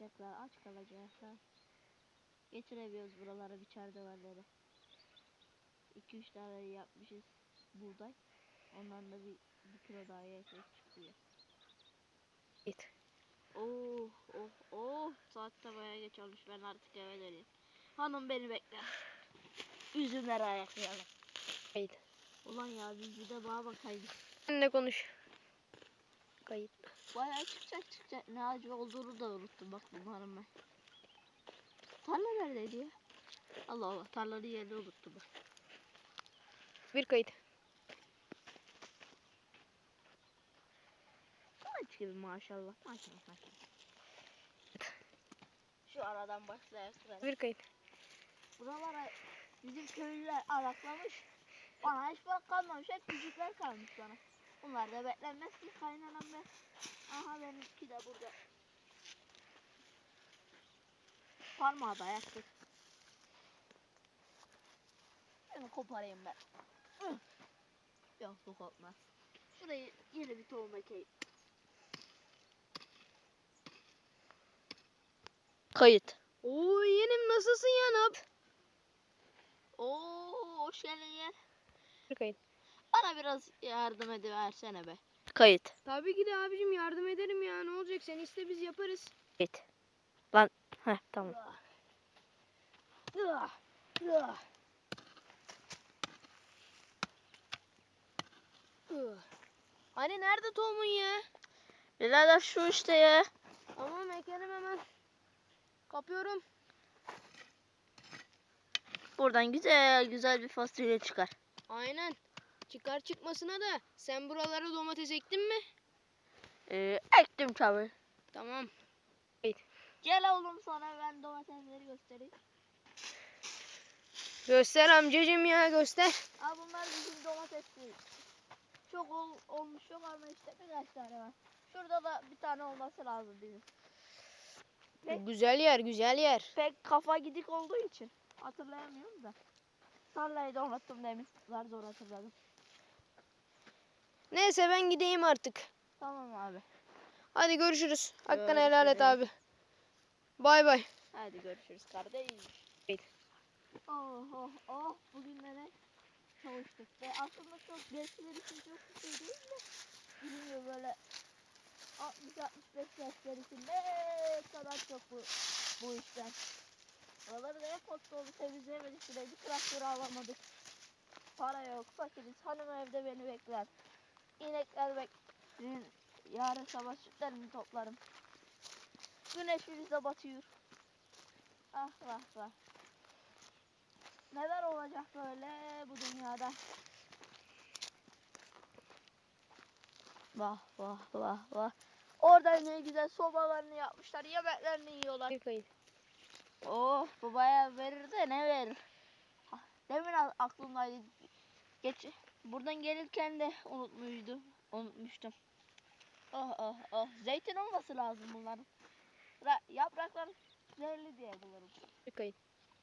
yapacaklar? Aç kalacaklar. Getiremiyoruz buralara biçer döverleri. 2-3 tane yapmışız buğday. Ondan da bir, bir kilo daha ekmek çıkıyor. Git. Oh oh oh saatte bayağı geç olmuş ben artık eve döneyim. Hanım beni bekler. Üzümleri ayaklayalım. Kayıt. Ulan ya biz bir de bağa bakaydık. Sen de konuş. Kayıt. Bayağı çıkacak çıkacak. Ne acı olduğunu da unuttum bak bunların ben. Tarla neredeydi ya? Allah Allah tarlanın yerini unuttum ben. Bir kayıt. Aç gibi maşallah. Maşallah maşallah. Şu aradan başlayan sıra. Bir kayıt. Buralara bizim köylüler araklamış. Bana hiç bak kalmamış. Hep küçükler kalmış bana. Bunlar da beklenmez ki kaynanam ben. Aha benimki de burada. Parmağı da yaktık. Şunu koparayım ben. Yok bu kopmaz. Şurayı yeni bir tohum ekeyim. Kayıt. Oo yeğenim nasılsın ya ne yap? Oo hoş geldin. Bir kayıt. Bana biraz yardım ediversene be. Kayıt. Tabii ki de abicim yardım ederim ya. Ne olacak sen iste biz yaparız. Kayıt. Lan. Heh tamam. Ah, ah. Hani nerede tohumun ya? Birader şu işte ya. Tamam ekelim hemen. Kapıyorum. Buradan güzel güzel bir fasulye çıkar. Aynen. Çıkar çıkmasına da sen buralara domates ektin mi? Ee, ektim tabi. Tamam. Gel oğlum sana ben domatesleri göstereyim. Göster amcacım ya göster. Aa bunlar bizim domatesli. Çok ol, olmuş yok ama işte birkaç tane var. Şurada da bir tane olması lazım bizim. Pek- Güzel yer güzel yer. Pek kafa gidik olduğu için hatırlayamıyorum da. Tarlayı da unuttum demin. Zar zor hatırladım. Neyse ben gideyim artık. Tamam abi. Hadi görüşürüz. Hakkını helal et Görüşürüz. abi. Bay bay. Hadi görüşürüz kardeş. Oh oh oh bugünlere kavuştuk ve aslında çok gençler için çok bir şey değil de bilmiyorum böyle 60-65 yaşlar için ne kadar çok bu, bu işler. Oraları da hep dolu temizleyemedik bile bir traktör alamadık. Para yok fakiriz hanım evde beni bekler. İnekler bekler. Yarın sabah sütlerini toplarım. Güneş bize batıyor. Ah vah vah. Neler olacak böyle bu dünyada? Vah vah vah vah. Orada ne güzel sobalarını yapmışlar, yemeklerini yiyorlar. Bir kayıt. Oh bu bayağı verir de ne verir? Ah, Demin aklımdaydı. Geç buradan gelirken de unutmuştum. Unutmuştum. Oh oh oh. Zeytin olması lazım bunların. Ra- yapraklar zehirli diye bulurum. Bir kayıt.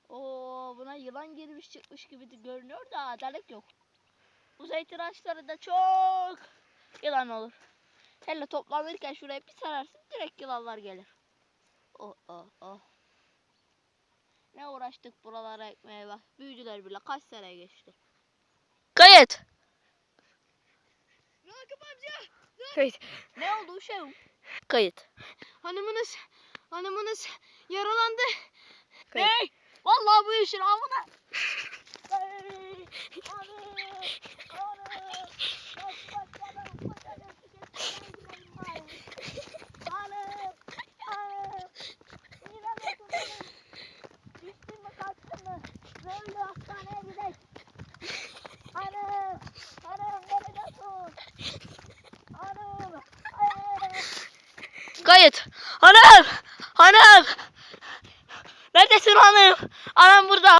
Oo buna yılan girmiş çıkmış gibi de görünüyor da adalet yok. Bu zeytin ağaçları da çok yılan olur. Hele toplanırken şuraya bir sararsın direkt yılanlar gelir. Oh oh oh. Ne uğraştık buralara ekmeğe bak. Büyüdüler bile kaç sene geçti. Kayıt. Rakip amca. Kayıt. Ne oldu şey? Kayıt. Hanımınız, hanımınız yaralandı. Kayıt. Ne? Vallahi bu işin amına. Ay, anam, anam. Kaç, kaç, anam, kaç, anam, tükettim, ay, Anam, anam. İnanıyorsun anam. Düştün mü kalktın mı? Böyle hastaneye gidelim. Anam, anam neredesin? Anam, ay. Kayıt. Hanım. Hanım. Neredesin hanım? Anam burada.